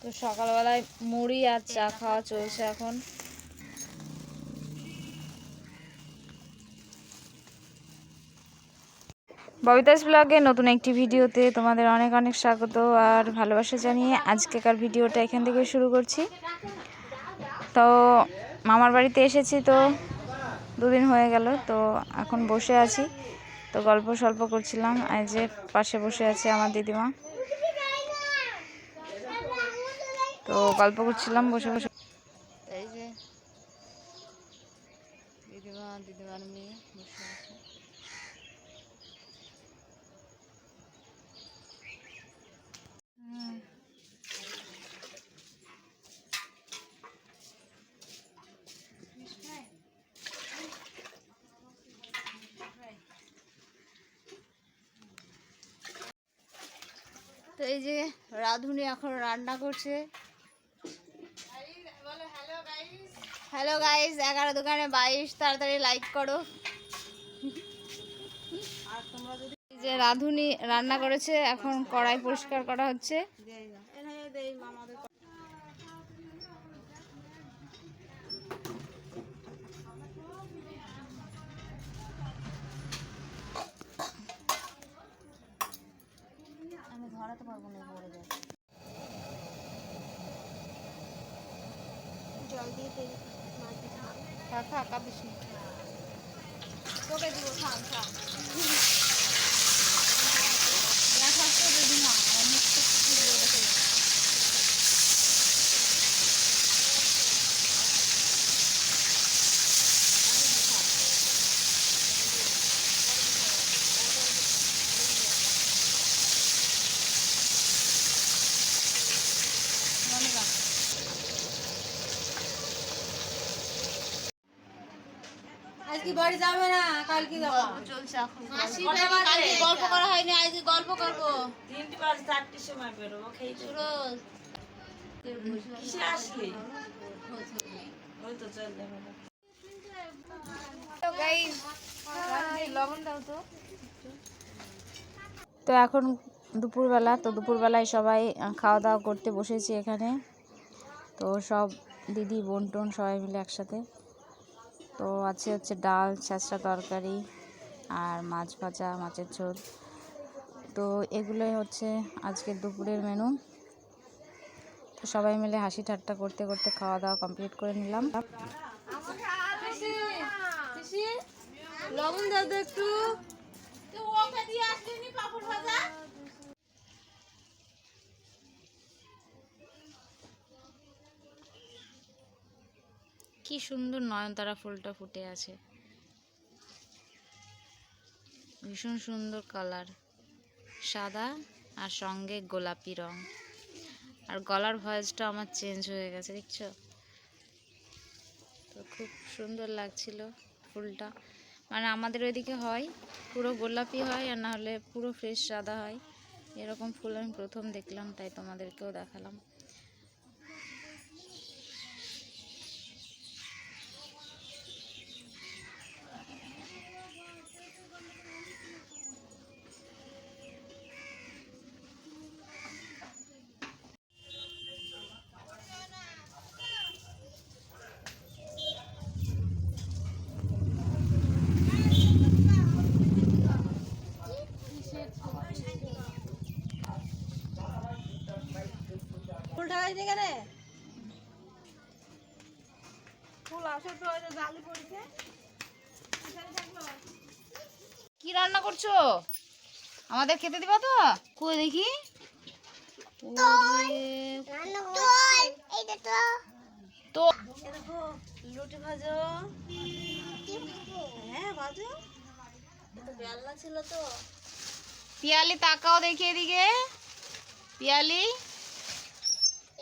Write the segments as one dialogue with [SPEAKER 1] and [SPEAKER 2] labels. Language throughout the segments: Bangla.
[SPEAKER 1] তো সকালবেলায় মুড়ি আর চা খাওয়া চলছে এখন। ববিতাস ব্লগে নতুন একটি ভিডিওতে তোমাদের অনেক অনেক স্বাগত আর ভালোবাসা জানিয়ে আজকেকার ভিডিওটা এখান থেকে শুরু করছি। তো মামার বাড়িতে এসেছি তো দুদিন হয়ে গেল, তো এখন বসে আছি। তো গল্প সল্প করছিলাম যে পাশে বসে আছে আমার দিদিমা। তো গল্প করছিলাম, বসে বসে। এই যে দিদিমা, দিদিমার মেয়ে বসে আছে। তো এই যে রাধুনি এখন রান্না করছে। হ্যালো গাইজ এগারো দোকানে বাইশ, তাড়াতাড়ি লাইক করো। এই যে রাঁধুনি রান্না করেছে, এখন কড়াই পরিষ্কার করা হচ্ছে আমি ধরাতে পারব না পড়ে যাবে থাক থাক কাঁদিস না। তোকে দিব থাম থাম রাখাস তো দিদিমা আমার মুখটা একটু দিয়ে দেখে দাও। মনে রাখ।
[SPEAKER 2] আজকে বাড়ি যাবে না কালকে যাব।
[SPEAKER 1] চলছে এখন।
[SPEAKER 2] কালকে গল্প করা হয়নি আজকে গল্প করব।
[SPEAKER 3] তিনটে পাঁচ চারটের সময় বেরোবো খেয়ে
[SPEAKER 2] রোজ
[SPEAKER 3] কিসে আসলি? ওই তো চল যাব
[SPEAKER 1] লবণ দাও তো। তো এখন দুপুরবেলা তো দুপুরবেলায় সবাই খাওয়া দাওয়া করতে বসেছি এখানে। তো সব দিদি বোন টোন সবাই মিলে একসাথে। তো আছে হচ্ছে ডাল ছাঁচড়া তরকারি আর মাছ ভাজা মাছের ঝোল। তো এগুলোই হচ্ছে আজকের দুপুরের মেনু তো সবাই মিলে হাসি ঠাট্টা করতে করতে খাওয়া দাওয়া কমপ্লিট করে নিলাম।
[SPEAKER 2] লবণ দাও তো একটু।
[SPEAKER 1] কি সুন্দর নয়নতারা ফুলটা ফুটে আছে। ভীষণ সুন্দর কালার সাদা আর সঙ্গে গোলাপি রং। আর গলার ভয়েসটা আমার চেঞ্জ হয়ে গেছে, দেখছ? তো খুব সুন্দর লাগছিল ফুলটা। মানে আমাদের ওইদিকে হয়, পুরো গোলাপি হয় আর না হলে পুরো ফ্রেশ সাদা হয়। এরকম ফুল আমি প্রথম দেখলাম, তাই তোমাদেরকেও দেখালাম।
[SPEAKER 2] ফুল ঢাকাইনি কেন ফুল আসে তো জালি পড়েছে।
[SPEAKER 1] কি রান্না করছ? আমাদের খেতে দিবা তো? কই দেখি? তো।
[SPEAKER 2] এ ভাজো। হ্যাঁ ভাজো। বেলনা ছিল তো।
[SPEAKER 1] পিয়ালি তাকাও দেখি এদিকে। পিয়ালি হুম
[SPEAKER 2] দাঁড়াও দাঁড়াও আমি দিয়ে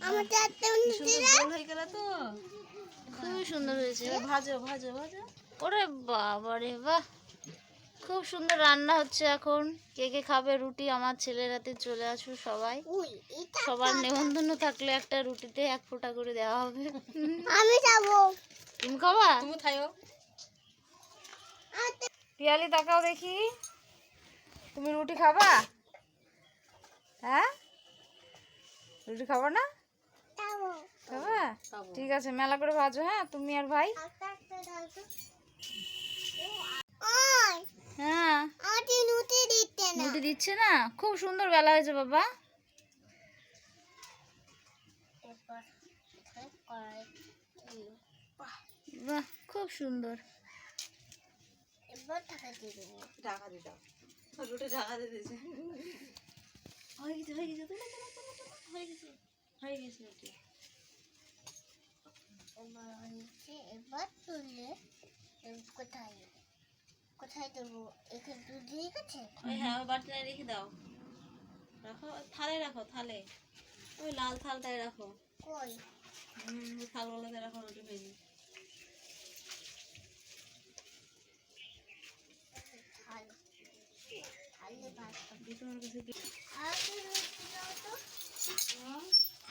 [SPEAKER 4] আমার চারটে
[SPEAKER 2] সুন্দর হয়ে গেল তো।
[SPEAKER 1] খুবই সুন্দর হয়েছে।
[SPEAKER 2] ভাজো ভাজো ভাজো।
[SPEAKER 1] ওরে বাবা রে বাহ। খুব সুন্দর রান্না হচ্ছে এখন। কে কে খাবে রুটি? আমার ছেলের হাতে চলে আসুন সবাই। সবার নেমন্তন্ন থাকলে একটা রুটিতে এক ফোঁটা করে দেওয়া হবে।
[SPEAKER 4] আমি যাব।
[SPEAKER 1] তুমি খাবা?
[SPEAKER 2] তুমি খাইও।
[SPEAKER 1] পিয়ালি তাকাও দেখি। তুমি রুটি খাবা? হ্যাঁ? রুটি খাব না? খাবা। ঠিক আছে মেলা করে ভাজো হ্যাঁ? তুমি আর ভাই? হ্যাঁ। দিচ্ছে না? খুব সুন্দর বেলা হয়েছে বাবা। বাহ। খুব সুন্দর।
[SPEAKER 4] ঢাকা দিয়ে দেবো।
[SPEAKER 3] ঢাকা দিয়ে দাও। রুটি ঢাকা দিয়ে দিয়েছে।
[SPEAKER 2] হয়ে গেছে হয়ে গেছে হয়ে গেছে হয়ে
[SPEAKER 4] এবার তুললে কোথায়? কোথায় দেবো? এখানে দুধ দিয়ে গেছে?
[SPEAKER 2] ওই হ্যাঁ ওই বাটিটা রেখে দাও। রাখো থালে রাখো থালে। ওই লাল থালটায় রাখো।
[SPEAKER 4] কই?
[SPEAKER 2] হুম থালগুলোতে রাখো রুটি ভেজে।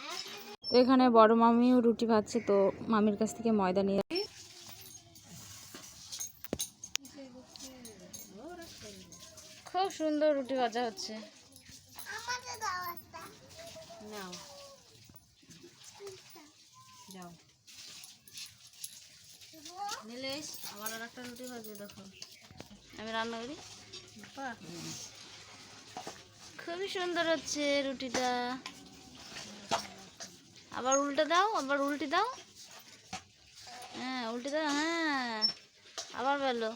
[SPEAKER 4] আর তো
[SPEAKER 1] এখানে বড় মামিও রুটি ভাজছে, তো মামির কাছ থেকে ময়দা নিয়ে খুব সুন্দর রুটি ভাজা হচ্ছে।
[SPEAKER 2] নাও। যাও। আবার আর একটা রুটি ভাজবে আমি রান্না করি?
[SPEAKER 1] খুবই সুন্দর হচ্ছে রুটিটা। আবার উল্টে দাও আবার উল্টে দাও। হ্যাঁ উল্টে দাও হ্যাঁ। আবার বেলো।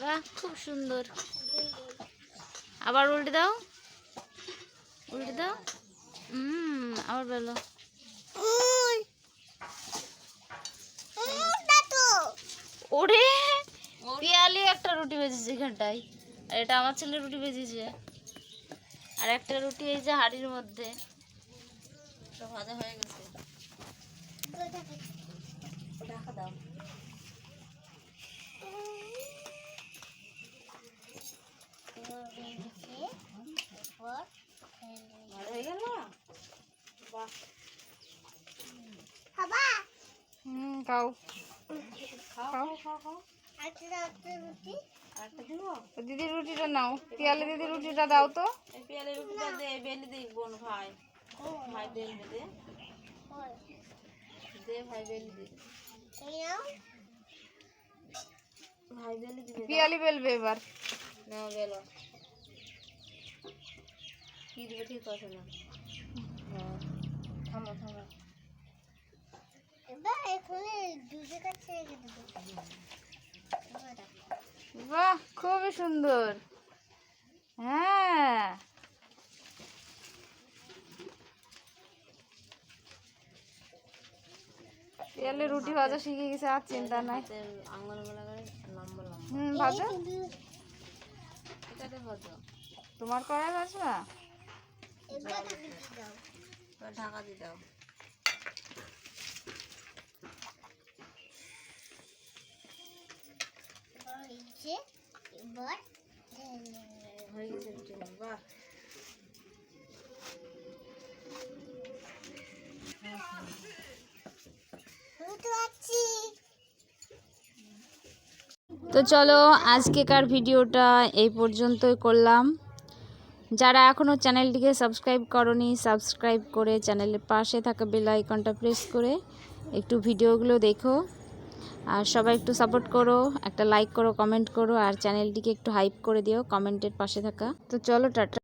[SPEAKER 1] বাহ খুব সুন্দর। আবার উল্টে দাও। উল্টে দাও। হুম আবার বেলো। ওরে পিয়ালি একটা রুটি বেজেছে এখানটায়। আর এটা আমার ছেলে রুটি ভেজেছে আর একটা রুটি এই যে হাড়ির মধ্যে।
[SPEAKER 2] ভাজা হয়ে গেছে। ঢাকা দাও। ভালো হয়ে গেল? বাহ।
[SPEAKER 4] বাবা
[SPEAKER 1] হুম খাও।
[SPEAKER 2] খাও খাও খাও
[SPEAKER 4] একটা রুটি।
[SPEAKER 1] দিদি রুটিটা নাও। পিয়ালি দিদি রুটিটা দাও তো।
[SPEAKER 2] এই পেয়ালে রুটিটা দে বেলি দে বোন ভাই। ভাই বেলবে দে। দে ভাই বেলি দে।
[SPEAKER 4] নাও
[SPEAKER 2] ভাই বেলি দিবে
[SPEAKER 1] পিয়ালি বেলবে এবার।
[SPEAKER 2] না বেলো। কি দিবে ঠিক আছে না। হ্যাঁ থামো থামো।
[SPEAKER 4] এবার এখানে দুধের কাছে রেখে দেবো।
[SPEAKER 1] বাহ খুবই সুন্দর। হ্যাঁ। পিয়ালি রুটি ভাজা শিখে গেছে আর চিন্তা নাই।
[SPEAKER 2] তেল আঙুল লম্বা লম্বা।
[SPEAKER 1] হুম ভাজো? তোমার কড়াই ভাজবা?
[SPEAKER 4] ঢাকা দিয়ে দাও
[SPEAKER 2] এবার ঢাকা দিয়ে দাও
[SPEAKER 4] এবার এই যে
[SPEAKER 1] তো চলো, আজকেকার ভিডিওটা এই পর্যন্তই করলাম। যারা এখনও চ্যানেলটিকে সাবস্ক্রাইব করনি, সাবস্ক্রাইব করে চ্যানেলের পাশে থাকা বেল আইকনটা প্রেস করে একটু ভিডিওগুলো দেখো। আর সবাই একটু সাপোর্ট করো, একটা লাইক করো কমেন্ট করো, আর চ্যানেলটিকে একটু হাইপ করে দিও কমেন্টের পাশে থাকা। তো চলো, টাটা।